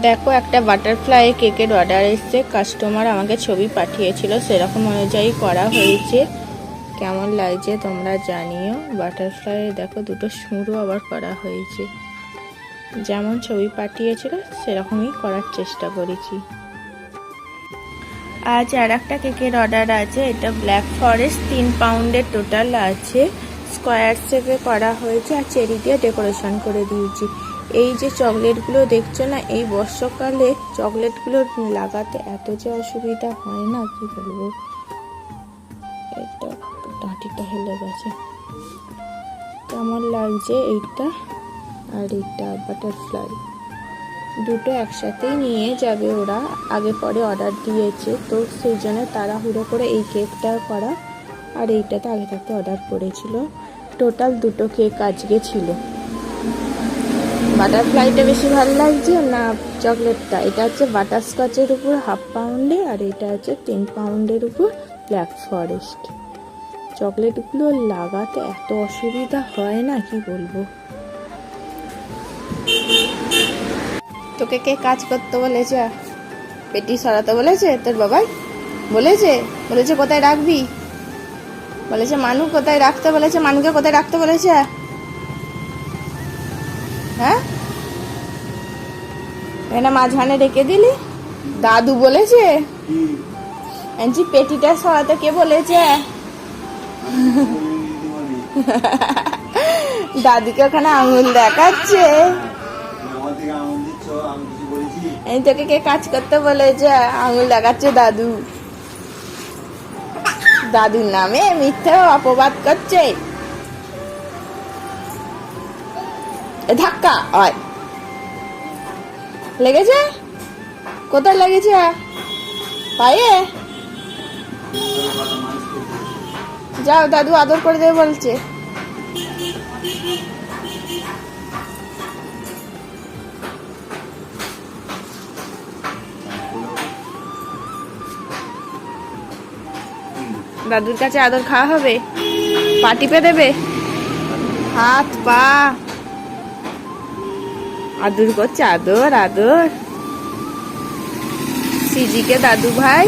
দেখো, একটা বাটারফ্লাই কেকের অর্ডার এসছে। কাস্টমার আমাকে ছবি পাঠিয়েছিল, সেরকম অনুযায়ী করা হয়েছে। কেমন লাগছে তোমরা জানিও। বাটারফ্লাই দেখো, দুটো সুরও আবার করা হয়েছে। যেমন ছবি পাঠিয়েছিল, সেরকমই করার চেষ্টা করেছি। আজ আর একটা কেকের অর্ডার আছে। এটা ব্ল্যাক ফরেস্ট তিন পাউন্ডের টোটাল আছে। স্কোয়ার শেপে করা হয়েছে, আর চেরি দিয়ে ডেকোরেশন করে দিয়েছি। এই যে চকলেটগুলো দেখছ না, এই বর্ষাকালে চকলেটগুলো লাগাতে এত যে অসুবিধা হয় না, কি বলব? এটা ডাঁটিটা হেলে গেছে। কেমন লাগছে এইটা? আর এইটা বাটারফ্লাই দুটো একসাথেই নিয়ে যাবে ওরা। আগে পরে অর্ডার দিয়েছে, তো সেই জন্য তাড়াহুড়ো করে এই কেকটা করা। আর এইটাতে আগে থাকতে অর্ডার করেছিল। টোটাল দুটো কেক আজকে ছিল। বাটারফ্লাইটা বেশি ভালো লাগছে না চকলেটটা এটা হচ্ছে বাটারস্কচের উপর হাফ পাউন্ডে আর এটা হচ্ছে তিন পাউন্ডের উপর ব্ল্যাক ফরেস্ট চকলেটগুলো লাগাতে এত অসুবিধা হয় না, কি বলব? তোকে কে কাজ করতে বলেছে? পেটি সরাতে বলেছে? তোর বাবাই? বলেছে? বলেছে কোথায় রাখবি? বলেছে মানু কোথায় রাখতে বলেছে? মানুকে কোথায় রাখতে বলেছে? হ্যাঁ? এখানে মাঝখানে রেখে দিলি? দাদু বলেছে? আনছি পেটিটা সরাতে কে বলেছে? দাদুকে ওখানে আঙুল দেখাচ্ছে। তোকে কে কাজ করতে বলেছে? আঙুল দেখাচ্ছে দাদু। দাদুর নামে মিথ্যে অপবাদ করছে। ধাক্কা হয় লেগেছে? কোথায় লেগেছে? পায়ে? যাও, দাদু আদর করে দেবে বলছে। দাদুর কাছে আদর খাওয়া হবে? পা টিপে দেবে? হাত, পা। আদর করছে আদর আদর। সিজিকে দাদু ভাই,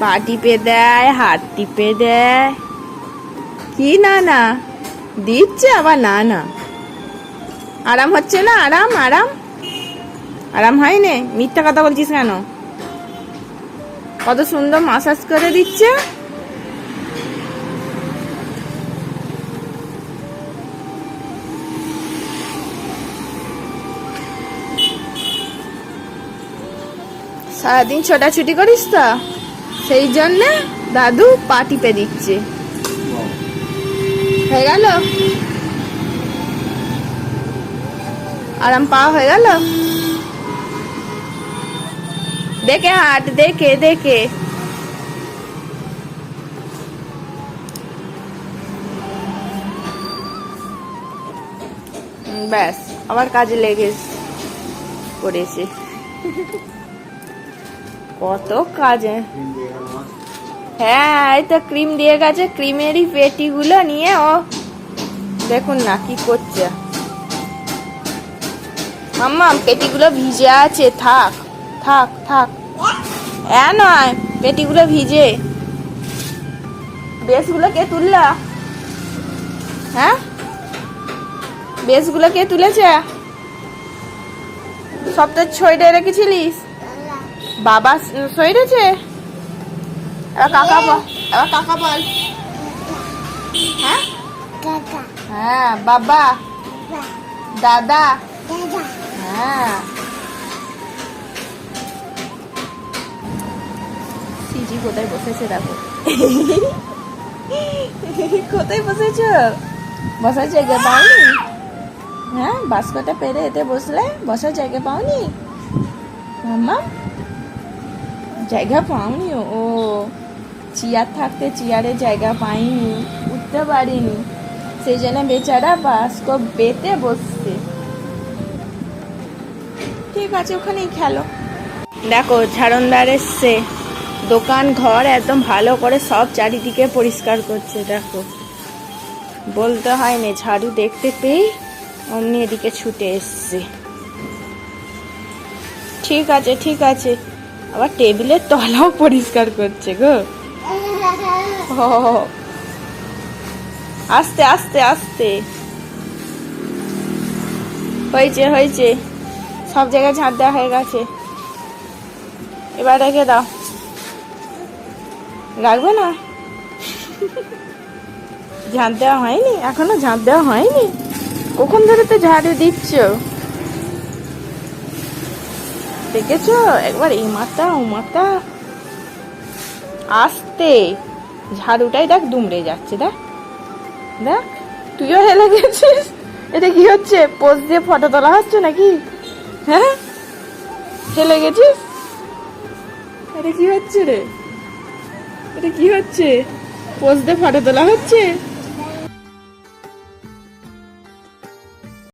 পা টিপে দেয়, হাত টিপে দেয়। কি না না দিচ্ছে আবার না না আরাম হচ্ছে না? আরাম আরাম। আরাম হয় নে মিথ্যা কথা বলছিস কেন? কত সুন্দর মাসাজ করে দিচ্ছে। সারাদিন ছোটাছুটি করিস তো। সেই জন্য দাদু পা টিপে দিচ্ছে। হয়ে গেল? আরাম পা হয়ে গেল? দেখে হাট, দেখে দেখে। ব্যাস, আবার কাজে লেগে পড়েছে। কত কাজে। হ্যাঁ এই তো ক্রিম দিয়ে গেছে, ক্রিমেরই পেটিগুলো নিয়ে ও। দেখুন না কি করছে। মাম্মা পেটিগুলো ভিজে আছে, থাক থাক থাক। এ নয়, পেটিগুলো ভিজে। বেশগুলো কে তুললা? হ্যাঁ? বেশগুলো কে তুলেছে? সব তো ছইটে রেখেছিলিস? বাবা সইরেছে? এবার কাকা বল। এবার কাকা বল। হ্যাঁ? হ্যাঁ বাবা। দাদা। হ্যাঁ। সিজি কোথায় বসেছে দেখো। কোথায় বসেছ? বসার জায়গা পাওনি? হ্যাঁ বাস্কটা পেরে এতে বসলে বসার জায়গা পাওনি? মাম্মা? জায়গা পাওনি? ও চেয়ার থাকতে চেয়ারে জায়গা পাইনি, উঠতে পারিনি। সেই জন্য বেচারা বাস্ক বেতে বসছে। ঠিক আছে, ওখানেই খেলো। দেখো, ঝাড়নদার এসছে। দোকান, ঘর একদম ভালো করে সব চারিদিকে পরিষ্কার করছে, দেখো। বলতে হয়নি, ঝাড়ু দেখতে পেয়ে অমনি এদিকে ছুটে এসছে। ঠিক আছে ঠিক আছে। আবার টেবিলের তলাও পরিষ্কার করছে গো। আস্তে আস্তে আস্তে। হয়েছে হয়েছে। সব জায়গায় ঝাঁট দেওয়া হয়ে গেছে। এবার রেখে দাও। রাখবে না? ঝাঁট দেওয়া হয়নি? এখনও ঝাঁট দেওয়া হয়নি? কখন ধরে তো ঝাড়ু দিচ্ছ? দেখেছ? একবার এই মাথা ও মাথা আসতে। ঝাড়ুটাই দেখ দুমড়ে যাচ্ছে, দেখ। দেখ, তুইও হেলে গেছিস। এটা কি হচ্ছে, পোজ দিয়ে ফটো তোলা হচ্ছে নাকি? হ্যাঁ? হেলে গেছিস? এটা কি হচ্ছে রে? এটা কি হচ্ছে? পোজ দিয়ে ফটো তোলা হচ্ছে?